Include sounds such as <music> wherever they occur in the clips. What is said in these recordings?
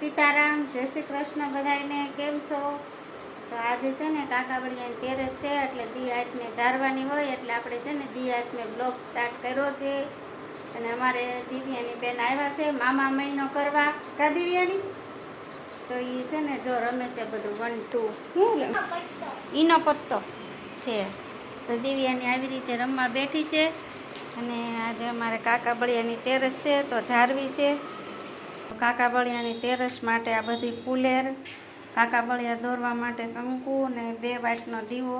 સીતારામ જય શ્રી કૃષ્ણ બધાને કેમ છો? તો આજે છે ને કાકાબડિયાની તેરસ છે એટલે દી હાથને જારવાની હોય એટલે આપણે છે ને દી આથમે બ્લોગ સ્ટાર્ટ કર્યો છે. અને અમારે દિવ્યાની બેન આવ્યા છે મામા મહિનો કરવા. કા દિવ્યાની? તો એ છે ને જો રમે છે બધું વન ટુ શું? ઈનો પત્તો. છે. તો દિવ્યાની આવી રીતે રમવા બેઠી છે. અને આજે અમારે કાકા બળિયાની તેરસ છે તો જારવી છે. કાકા બળિયાની તેરસ માટે આ બધી ફૂલેર, કાકા બળિયા દોરવા માટે કંકુ ને બે વાટનો દીવો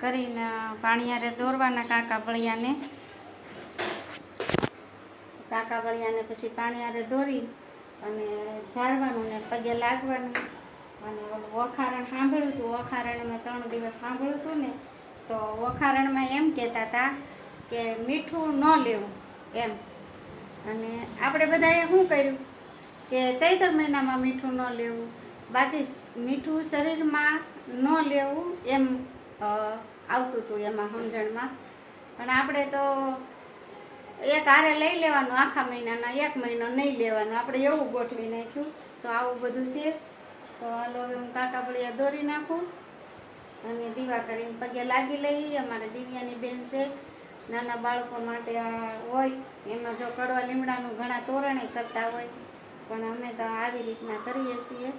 કરીને પાણીયારે દોરવાના કાકા બળિયાને. કાકા બળિયાને પછી પાણીયારે દોરી અને ઝારવાનું ને પગે લાગવાનું. અને વખારણ સાંભળ્યું હતું વખારણ મેં ત્રણ દિવસ સાંભળ્યું હતું ને, તો વખારણમાં એમ કહેતા હતા કે મીઠું ન લેવું એમ. અને આપણે બધાએ શું કર્યું? કે ચૈતર મહિનામાં મીઠું ન લેવું, બાકી મીઠું શરીરમાં ન લેવું એમ આવતું હતું એમાં સમજણમાં. પણ આપણે તો એક હારે લઈ લેવાનું આખા મહિનાના, એક મહિનો નહીં લેવાનો. આપણે એવું ગોઠવી નાખ્યું. તો આવું બધું છે. તો હાલો હવે હું કાકા બળિયા દોરી નાખું અને દીવા કરીને પગે લાગી લઈ. અમારે દિવ્યાની બેન છે. નાના બાળકો માટે આ હોય. એમાં જો કડવા લીમડાનું ઘણા તોરણે કરતા હોય. પણ અમે તો આવી રીતના કરીએ છીએ.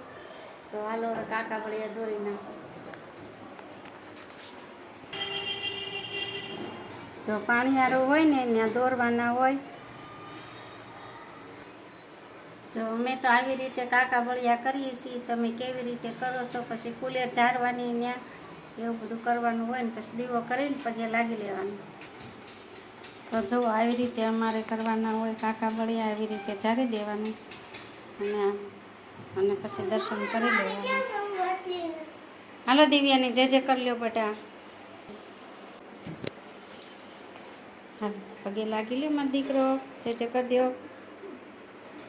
તો હાલો કાકા બળિયા દોરી નાખો જો પાણીયારો હોય ને ત્યાં દોરવાના હોય. જો અમે તો આવી રીતે કાકા બળિયા કરીએ છીએ. તમે કેવી રીતે કરો છો? પછી કુલેર ચારવાની ત્યાં એવું બધું કરવાનું હોય ને પછી દીવો કરીને પગે લાગી લેવાનું. તો જો આવી રીતે અમારે કરવાના હોય કાકા બળિયા આવી રીતે ઝારી દેવાનું. અને અને પછી દર્શન કરી લેવાનું. હાલો દિવ્યાની, જે જે કરી લ્યો બેટા. હા, પગે લાગી લ્યો મારો દીકરો. જે જે કરી દો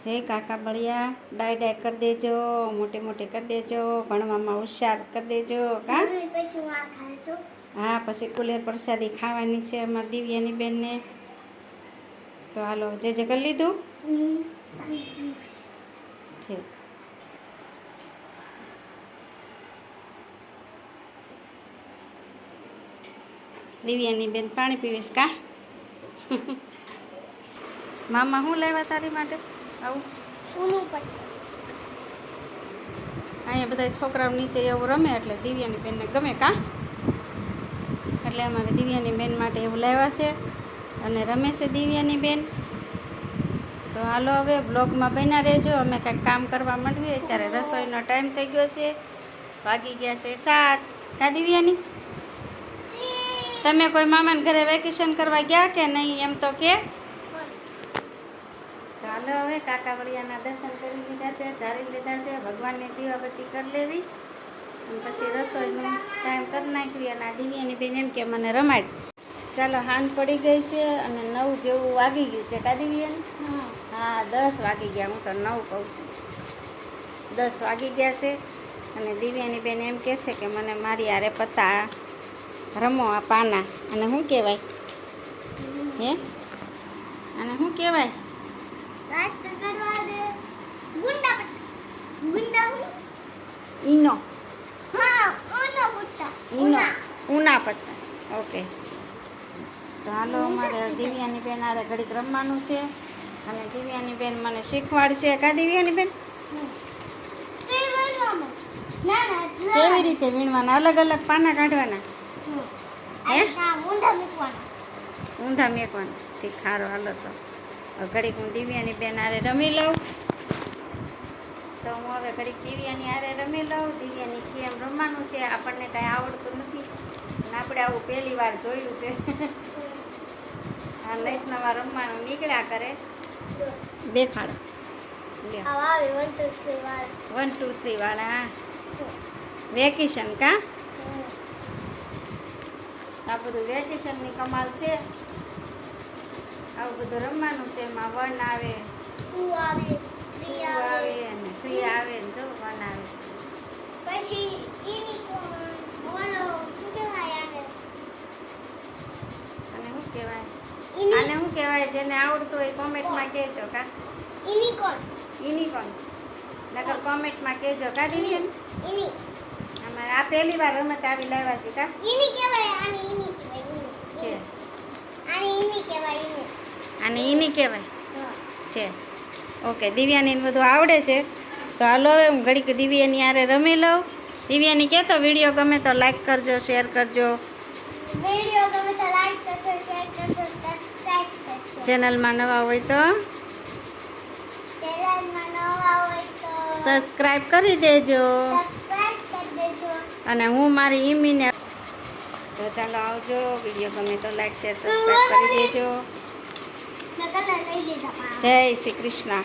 જય કાકા બળિયા. ડાય ડાય કરી દેજો, મોટે મોટે કરી દેજો, ભણવામાં હોશિયાર કરી દેજો, કા? હા, પછી કુલેર પ્રસાદી ખાવાની છે અમારી દિવ્યાની બેનને. તો હાલો, જે જે કરી લીધું? ઠીક દિવ્યાની બેન પાણી પીવીશ કા? <laughs> મામા શું લાવ્યા તારી માટે? આવું? અહીંયા બધા છોકરાઓ નીચે એવું રમે એટલે દિવ્યાની બેનને ગમે કા? એટલે અમારે દિવ્યાની બેન માટે એવું લાવ્યા છે. અને રમે છે દિવ્યાની બેન. તો હાલો હવે બ્લોગમાં બન્યા રહેજો. અમે કાંઈક કામ કરવા માંડવીએ, ત્યારે રસોઈનો ટાઈમ થઈ ગયો છે. વાગી ગયા છે સાત. કા દિવ્યાની? તમે કોઈ મામાને ઘરે વેકેશન કરવા ગયા કે નહીં એમ તો કે? હાલો હવે કાકા વળિયાના દર્શન કરી લીધા છે ચારી લીધા છે, ભગવાનની દીવાબત્તી કરી લેવી. અને પછી રસોઈનો ટાઈમ કરી નાખ્યું અને આ દિવ્યાની બેન એમ કે મને રમાડ. ચાલો હાંજ પડી ગઈ છે અને નવ જેવું વાગી ગયું છે, કા દિવ્યાની? હા. દસ વાગી ગયા. હું તો નવ કહું છું. દસ વાગી ગયા છે અને દિવ્યાની બેન એમ કહે છે કે મને મારી આરે પત્તા રમો આ પાના. અને શું કહેવાય? હે? અને શું કહેવાય? ઈનો. ઈનો. ઉના પત્તા. ઓકે. તો હાલો અમારે દિવ્યાની બેન હારે ઘડીક રમવાનું છે. અને દિવ્યાની બેન મને શીખવાડશે. કા દિવ્યાની બેન? કેવી રીતે વીણવાના? અલગ અલગ પાના કાઢવાના? ઊંધા મેકવાના. ઠીક સારો હાલો તો. ઘડીક હું દિવ્યાની બેન આરે રમી લઉં. તો હું હવે ઘડીક દિવ્યાની આરે રમી લઉં. દિવ્યાની કેમ રમવાનું છે. આપણને કાંઈ આવડતું નથી. અને આપણે આવું પહેલી વાર જોયું છે. આ લઈ નવા રમવાનું નીકળ્યા કરે. દેખાડો વન ટુ થ્રી વાળા. વેકેશન કા? આ બધું વેકેશનની કમાલ છે. આવું બધું રમવાનું છે. એમાં વન આવે. ટુ આવે અને થ્રી આવે ને જો વન આવે. પછી એની ઓલો શું કહેવાય આને? અને શું કહેવાય? આને જેને આવડતું હોય કોમેન્ટમાં કહેજો કા. યુનિકોર્ન યુનિકોર્ન નકર કોમેન્ટમાં કહેજો કા દિવ્યન યુનિ અમારે આ પહેલી વાર રમત આવી લાવ્યા છે કા. યુનિ કહેવાય આને યુનિ કહેવાય છે. આને યુનિ કહેવાય યુનિ આને યુનિ કહેવાય. છે. ઓકે દિવ્યાને બધું આવડે છે. તો હાલો હવે હું ઘડીક દિવ્યાની આરે રમી લઉં. દિવ્યાની કહેતો વીડિયો ગમે તો લાઈક કરજો શેર કરજો. વીડિયો ગમે તો ચેનલમાં નવા હોય તો? સબસ્ક્રાઈબ કરી દેજો. સબસ્ક્રાઇબ કરી દેજો અને હું મારી ઈમીને તો ચાલો આવજો વીડિયો ગમે તો લાઈક શેર સબસ્ક્રાઈબ કરી દેજો. જય શ્રી કૃષ્ણ.